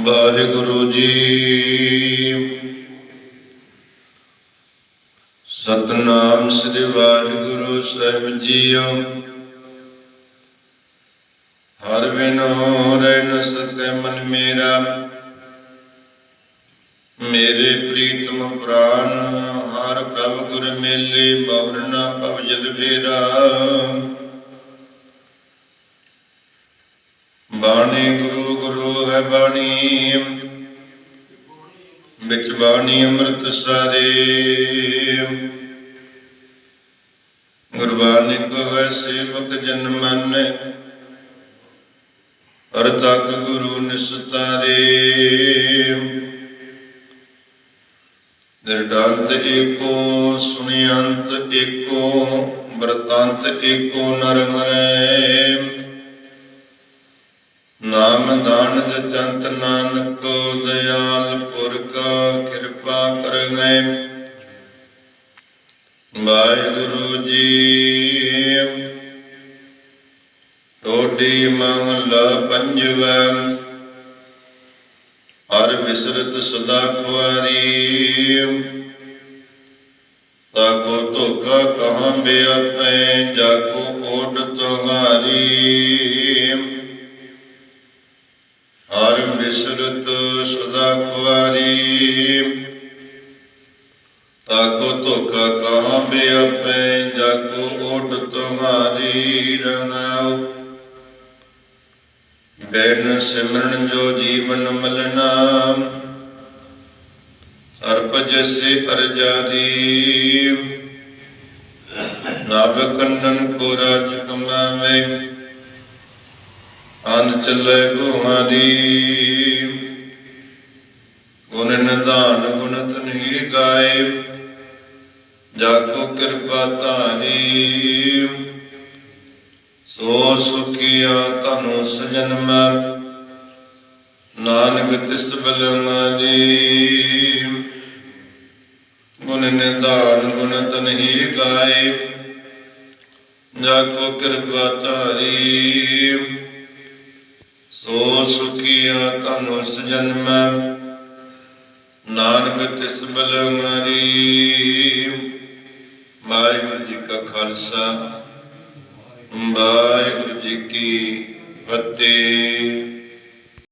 ਵਾਹਿਗੁਰੂ ਜੀ। ਸਤਨਾਮ ਸ੍ਰੀ ਵਾਹਿਗੁਰੂ ਸਾਹਿਬ ਜੀਓ। ਹਰ ਬਿਨੋ ਰਹਿ ਨ ਸਕੈ ਮਨ ਮੇਰਾ। ਮੇਰੇ ਪ੍ਰੀਤਮ ਪ੍ਰਾਨ, ਹਰ ਪ੍ਰਭ ਗੁਰ ਮੇਲੇ ਬਵਰ ਨਾ ਭਵ ਜਲ ਫੇਰਾ। ਬਾਣੀ ਗੁਰੂ ਬਾਣੀ। ਵਿੱਚ ਬਾਣੀ ਅੰਮ੍ਰਿਤ ਸਾਰੇ। ਗੁਰਬਾਣੀ ਕੋ ਹੈ ਸੇਵਕ ਜਨ ਮਨ। ਅਰ ਤਕ ਗੁਰੂ ਨਿਸਤਾਰੇ। ਨਿਰਡੰਤ ਏਕੋ ਸੁਣਿਅੰਤ ਏਕੋ, ਵਰਤੰਤ ਏਕੋ ਨਰ ਹਰੈ ਨਾਮ ਦਾਨ ਜੰਤ ਨਾਨਕ, ਦਇਆਲ ਪੁਰਖ ਕਿਰਪਾ ਕਰੈ ਵਾਹਿਗੁਰੂ ਜੀ, ਟੋਡੀ ਮਹਲਾ ਪੰਜਵਾ। ਹਰ ਵਿਸਰਤ ਸਦਾ ਕੁਆਰੀ ਤਾਕੋ ਧੋਖਾ ਕਹਾਂ ਬਿਆਪੈ ਜਾਕੋ ਬਿਸਰਤ ਸਦਾ ਖੁਆਰੀ ਤਾਕੋ ਧੋਖਾ ਕਹਾਂ ਬਿਆਪੈ ਜਾਕੋ ਓਟ ਤੁਹਾਰੀ ਰੰਗਾਉ ਬੈਨ ਸਿਮਰਨ ਜੋ ਜੀਵਨ ਮਲਨਾ ਅਰਪ ਜਸੇ ਅਰਜਾਦੀ ਨਾਭ ਕੰਨਨ ਕੋ ਰਾਜ ਕਮਾਵੇ ਅਨ ਚੱਲੇ ਗੁਹਾਂ ਦੀ ਨਿਧਾਨ ਗੁਣ ਤਨਹੀ ਗਾਏ ਜਾਕੋ ਕਿਰਪਾ ਧਾਰੀ ਸੋ ਸੁਖੀਆ ਤਨੁ ਸਜਨਮ, ਨਾਨਕ ਤਿਸ ਬਲ ਗੁਣ ਨਿਧਾਨ ਗੁਣਤ ਤਨਹੀ ਗਾਏ ਜਾਕੋ ਕਿਰਪਾ ਧਾਰੀ ਸੋ ਸੁਖੀਆ ਤਨੁ ਸਜਨਮ ਨਾਨਕ ਤਿਸ ਬਲ ਵਾਹਿਗੁਰੂ ਜੀ ਕਾ ਖਾਲਸਾ। ਵਾਹਿਗੁਰੂ ਜੀ ਕੀ ਫਤਿਹ।